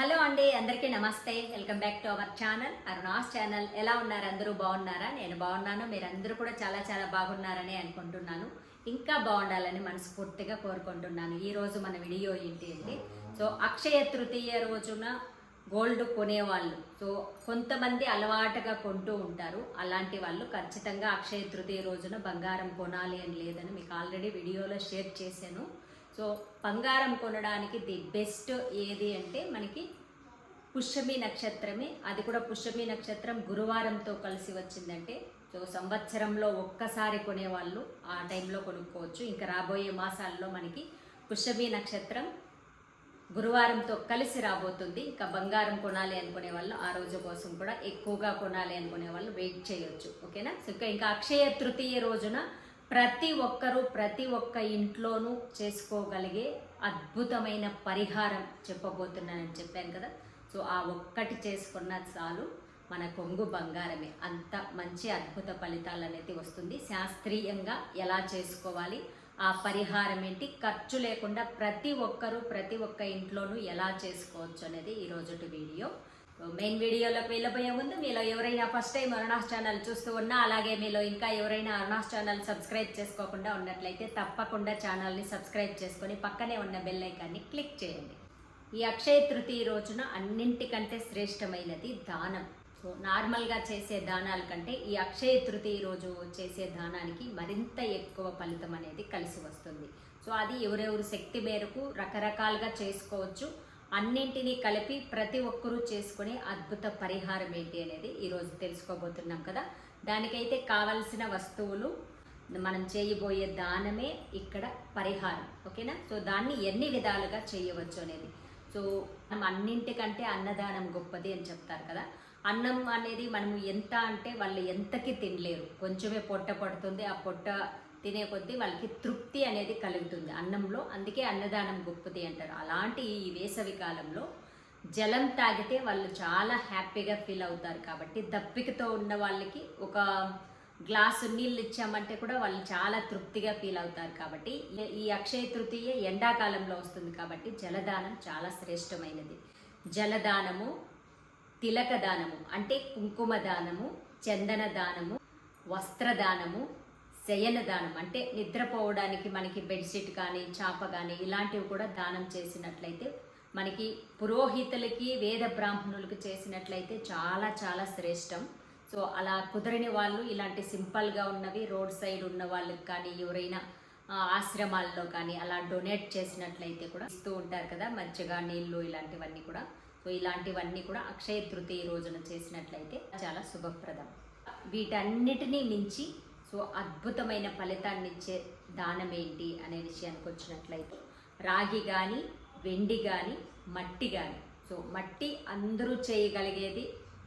Hello అండి అందరికీ నమస్తే. Welcome back to our channel. Aruna's channel. ఎలా ఉన్నారు? అందరూ బాగున్నారా? నేను బాగున్నాను. మీరందరూ కూడా చాలా చాలా బాగున్నారని అనుకుంటున్నాను. ఇంకా బాగుండాలని మనస్ఫూర్తిగా కోరుకుంటున్నాను. ఈరోజు మన వీడియో ఏంటి అంటే సో అక్షయ తృతీయ రోజున గోల్డ్ కొనేవాళ్ళు. సో కొంతమంది అలవాటుగా కొంటూ ఉంటారు. అలాంటి వాళ్ళు ఖచ్చితంగా అక్షయ తృతీయ రోజున బంగారం కొనాలి అని లేదని మీకు ఆల్రెడీ వీడియోలో షేర్ చేశాను. సో బంగారం కొనడానికి ది బెస్ట్ ఏది అంటే మనకి పుష్యమి నక్షత్రమే. అది కూడా పుష్యమి నక్షత్రం గురువారంతో కలిసి వచ్చిందంటే సో సంవత్సరంలో ఒక్కసారి కొనేవాళ్ళు ఆ టైంలో కొనుక్కోవచ్చు. ఇంకా రాబోయే మాసాల్లో మనకి పుష్యమి నక్షత్రం గురువారంతో కలిసి రాబోతుంది. ఇంకా బంగారం కొనాలి అనుకునే వాళ్ళు ఆ రోజు కోసం కూడా ఎక్కువగా కొనాలి అనుకునే వాళ్ళు వెయిట్ చేయొచ్చు. ఓకేనా? సో ఇంకా ఇంకా అక్షయ తృతీయ రోజున ప్రతి ఒక్కరూ ప్రతి ఒక్క ఇంట్లోనూ చేసుకోగలిగే అద్భుతమైన పరిహారం చెప్పబోతున్నానని చెప్పాను కదా. సో ఆ ఒక్కటి చేసుకున్న చాలు మన కొంగు బంగారమే. అంత మంచి అద్భుత ఫలితాలు అనేది వస్తుంది. శాస్త్రీయంగా ఎలా చేసుకోవాలి ఆ పరిహారం ఏంటి ఖర్చు లేకుండా ప్రతి ఒక్కరూ ప్రతి ఒక్క ఇంట్లోనూ ఎలా చేసుకోవచ్చు అనేది ఈ రోజుటి వీడియో. మెయిన్ వీడియోలోకి వెళ్ళబోయే ముందు మీలో ఎవరైనా ఫస్ట్ టైం అరుణాస్ ఛానల్ చూస్తూ ఉన్నా అలాగే మీలో ఇంకా ఎవరైనా అరుణాస్ ఛానల్ సబ్స్క్రైబ్ చేసుకోకుండా ఉన్నట్లయితే తప్పకుండా ఛానల్ని సబ్స్క్రైబ్ చేసుకొని పక్కనే ఉన్న బెల్ ఐకాన్ని క్లిక్ చేయండి. ఈ అక్షయ తృతీయ రోజున అన్నింటికంటే శ్రేష్టమైనది దానం. సో నార్మల్గా చేసే దానాల కంటే ఈ అక్షయ తృతీయ రోజు చేసే దానానికి మరింత ఎక్కువ ఫలితం అనేది కలిసి వస్తుంది. సో అది ఎవరెవరు శక్తి మేరకు రకరకాలుగా చేసుకోవచ్చు. అన్నింటినీ కలిపి ప్రతి ఒక్కరూ చేసుకునే అద్భుత పరిహారం ఏంటి అనేది ఈరోజు తెలుసుకోబోతున్నాం కదా. దానికైతే కావలసిన వస్తువులు మనం చేయబోయే దానమే ఇక్కడ పరిహారం. ఓకేనా? సో దాన్ని ఎన్ని విధాలుగా చేయవచ్చు అనేది. సో మనం అన్నింటికంటే అన్నదానం గొప్పది అని చెప్తారు కదా. అన్నం అనేది మనం ఎంత అంటే వాళ్ళు ఎంతకి తినలేరు. కొంచెమే పొట్ట పడుతుంది ఆ పొట్ట తినే కొద్దీ వాళ్ళకి తృప్తి అనేది కలుగుతుంది. అన్నంలో అందుకే అన్నదానం గొప్పది అంటారు. అలాంటి ఈ వేసవి కాలంలో జలం తాగితే వాళ్ళు చాలా హ్యాపీగా ఫీల్ అవుతారు. కాబట్టి దప్పికతో ఉన్న వాళ్ళకి ఒక గ్లాసు నీళ్ళు ఇచ్చామంటే కూడా వాళ్ళు చాలా తృప్తిగా ఫీల్ అవుతారు. కాబట్టి ఈ- అక్షయ తృతీయ ఎండాకాలంలో వస్తుంది కాబట్టి జలదానం చాలా శ్రేష్టమైనది. జలదానము తిలక దానము అంటే కుంకుమ దానము చందన దానము వస్త్రదానము శయన దానం అంటే నిద్రపోవడానికి మనకి బెడ్షీట్ కానీ చాప కానీ ఇలాంటివి కూడా దానం చేసినట్లయితే మనకి పురోహితులకి వేద బ్రాహ్మణులకు చేసినట్లయితే చాలా చాలా శ్రేష్టం. సో అలా కుదరని వాళ్ళు ఇలాంటి సింపుల్గా ఉన్నవి రోడ్ సైడ్ ఉన్న వాళ్ళకి కానీ ఎవరైనా ఆశ్రమాల్లో కానీ అలా డొనేట్ చేసినట్లయితే కూడా ఇస్తూ ఉంటారు కదా మంచిగా నీళ్ళు ఇలాంటివన్నీ కూడా. సో ఇలాంటివన్నీ కూడా అక్షయ తృతీయ రోజున చేసినట్లయితే చాలా శుభప్రదం. వీటన్నిటినీ మించి సో అద్భుతమైన ఫలితాన్ని ఇచ్చే దానం ఏంటి అనే విషయానికి వచ్చినట్లయితే రాగి కానీ వెండి కానీ మట్టి కానీ సో మట్టి అందరూ చేయగలిగేది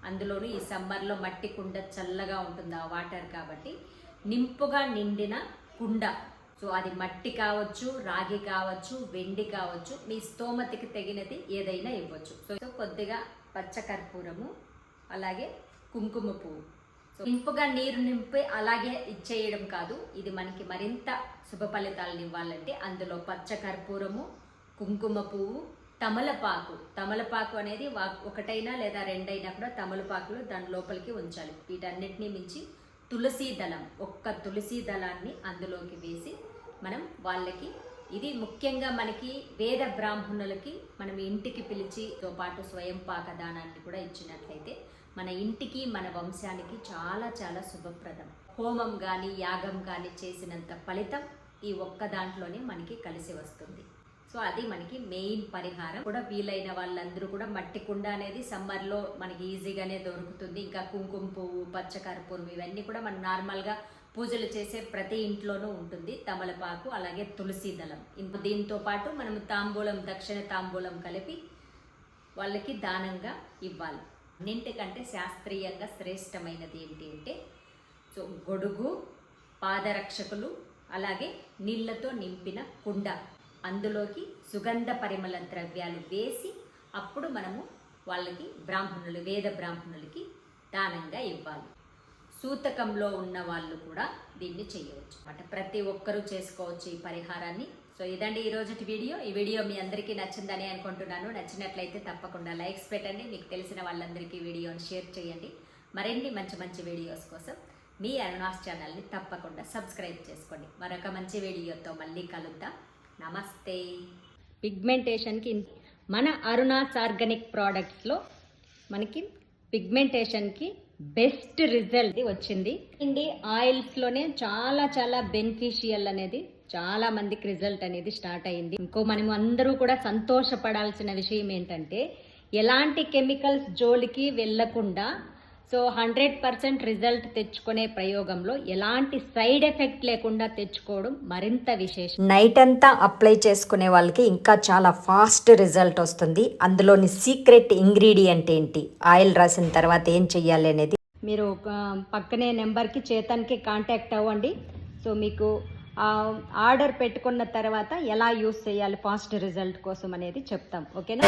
అందులోనూ ఈ సమ్మర్లో మట్టి కుండ చల్లగా ఉంటుంది ఆ వాటర్ కాబట్టి నింపుగా నిండిన కుండ. సో అది మట్టి కావచ్చు రాగి కావచ్చు వెండి కావచ్చు మీ స్తోమతికి తగినది ఏదైనా ఇవ్వచ్చు. సో సో కొద్దిగా పచ్చకర్పూరము అలాగే కుంకుమ పువ్వు. నింపుగా నీరు నింపి అలాగే ఇచ్చేయడం కాదు. ఇది మనకి మరింత శుభ ఫలితాలను ఇవ్వాలంటే అందులో పచ్చకర్పూరము కుంకుమ పువ్వు తమలపాకు. తమలపాకు అనేది వా- ఒకటైనా లేదా రెండైనా కూడా తమలపాకులు దాని లోపలికి ఉంచాలి. వీటన్నిటిని మించి తులసి దళం ఒక్క తులసి దళాన్ని అందులోకి వేసి మనం వాళ్ళకి ఇది ముఖ్యంగా మనకి వేద బ్రాహ్మణులకి మనం ఇంటికి పిలిచితో పాటు స్వయం పాకదానాన్ని కూడా ఇచ్చినట్లయితే మన ఇంటికి మన వంశానికి చాలా చాలా శుభప్రదం. హోమం కానీ యాగం కానీ చేసినంత ఫలితం ఈ ఒక్క దాంట్లోనే మనకి కలిసి వస్తుంది. సో అది మనకి మెయిన్ పరిహారం. కూడా వీలైన వాళ్ళందరూ కూడా మట్టి కుండ అనేది సమ్మర్లో మనకి ఈజీగానే దొరుకుతుంది. ఇంకా కుంకుమ పువ్వు పచ్చకర్పూరం ఇవన్నీ కూడా మనం నార్మల్గా పూజలు చేసే ప్రతి ఇంట్లోనూ ఉంటుంది. తమలపాకు అలాగే తులసి దళం. దీంతో పాటు మనం తాంబూలం దక్షిణ తాంబూలం కలిపి వాళ్ళకి దానంగా ఇవ్వాలి. అన్నింటికంటే శాస్త్రీయంగా శ్రేష్టమైనది ఏంటి అంటే సో గొడుగు పాదరక్షకులు అలాగే నీళ్ళతో నింపిన కుండ. అందులోకి సుగంధ పరిమళ ద్రవ్యాలు వేసి అప్పుడు మనము వాళ్ళకి బ్రాహ్మణులు వేద బ్రాహ్మణులకి దానంగా ఇవ్వాలి. సూతకంలో ఉన్న వాళ్ళు కూడా దీన్ని చేయవచ్చు. అంటే ప్రతి ఒక్కరూ చేసుకోవచ్చు ఈ పరిహారాన్ని. సో ఇదండి ఈ వీడియో. ఈ వీడియో మీ అందరికీ నచ్చిందని అనుకుంటున్నాను. నచ్చినట్లయితే తప్పకుండా లైక్స్ పెట్టండి. మీకు తెలిసిన వాళ్ళందరికీ వీడియోని షేర్ చేయండి. మరిన్ని మంచి మంచి వీడియోస్ కోసం మీ అరుణాస్ ఛానల్ని తప్పకుండా సబ్స్క్రైబ్ చేసుకోండి. మరొక మంచి వీడియోతో మళ్ళీ కలుద్దాం. నమస్తే. పిగ్మెంటేషన్కి మన అరుణాస్ ఆర్గానిక్ ప్రోడక్ట్స్లో మనకి పిగ్మెంటేషన్కి బెస్ట్ రిజల్ట్ వచ్చింది. ఇండి ఆయిల్స్లోనే చాలా చాలా బెనిఫిషియల్ అనేది చాలా మందికి రిజల్ట్ అనేది స్టార్ట్ అయింది. ఇంకో మనం అందరూ కూడా సంతోషపడాల్సిన విషయం ఏంటంటే ఎలాంటి కెమికల్స్ జోలికి వెళ్ళకుండా సో హండ్రెడ్ పర్సెంట్ రిజల్ట్ తెచ్చుకునే ప్రయోగంలో ఎలాంటి సైడ్ ఎఫెక్ట్ లేకుండా తెచ్చుకోవడం మరింత విశేషం. నైట్ అంతా అప్లై చేసుకునే వాళ్ళకి ఇంకా చాలా ఫాస్ట్ రిజల్ట్ వస్తుంది. అందులోని సీక్రెట్ ఇంగ్రీడియంట్ ఏంటి? ఆయిల్ రాసిన తర్వాత ఏం చెయ్యాలి అనేది. మీరు ఒక పక్కనే నెంబర్కి చేతన్కి కాంటాక్ట్ అవ్వండి. సో మీకు ఆర్డర్ పెట్టుకున్న తర్వాత ఎలా యూస్ చేయాలి ఫాస్ట్ రిజల్ట్ కోసం అనేది చెప్తాం. ఓకేనా?